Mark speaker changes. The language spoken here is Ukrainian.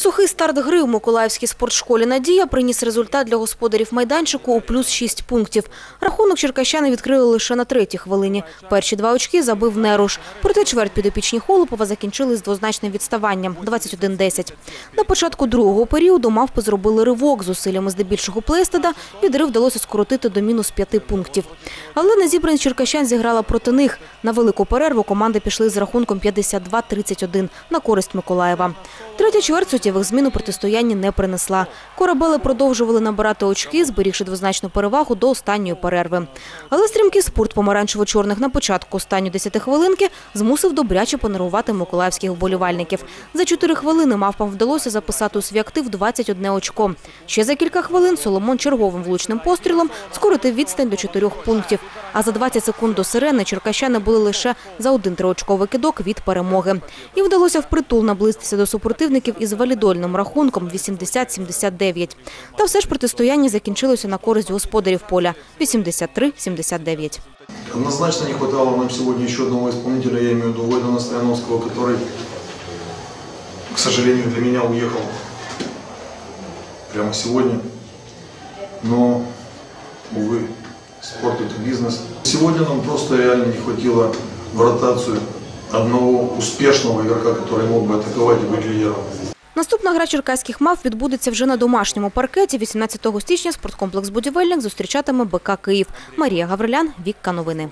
Speaker 1: Сухий старт гри у Миколаївській спортшколі «Надія» приніс результат для господарів майданчику у плюс 6 пунктів. Рахунок черкащани відкрили лише на третій хвилині. Перші два очки забив Неруш. Проте чверть підопічні Холопова закінчили з двозначним відставанням – 21-10. На початку другого періоду мавпи зробили ривок. Зусиллями здебільшого Плейстеда відрив вдалося скоротити до мінус 5 пунктів. Але на незібраність черкащан зіграла проти них. На велику перерву команди пішли з рахунком 52-31 на користь Миколаєва. Третя чверть суттєвих змін у протистоянні не принесла. Корабели продовжували набирати очки, зберігши двозначну перевагу до останньої перерви. Але стрімкий спорт помаранчево-чорних на початку останньої десятихвилинки змусив добряче понервувати миколаївських вболівальників. За чотири хвилини мавпам вдалося записати у свій актив 21 очко. Ще за кілька хвилин Соломон черговим влучним пострілом скоротив відстань до чотирьох пунктів. А за 20 секунд до сирени черкащани були лише за один триочковий кидок від перемоги. І вдалося впритул наблизитися до супротивників із валідольним рахунком 80-79. Та все ж протистояння закінчилося на користь господарів поля – 83-79.
Speaker 2: Однозначно не хватало нам сегодня еще одного исполнителя, я имею в виду Войдана Стояновского, который, к сожалению, для меня уехал прямо сегодня. Но, увы, спорт это бизнес. Сегодня нам просто реально не хватило в ротацию одного успешного игрока, который мог бы атаковать и быть лидером.
Speaker 1: Наступна гра черкаських мав відбудеться вже на домашньому паркеті. 18 січня спорткомплекс «Будівельник» зустрічатиме БК «Київ». Марія Гаврилян, Вікка Новини.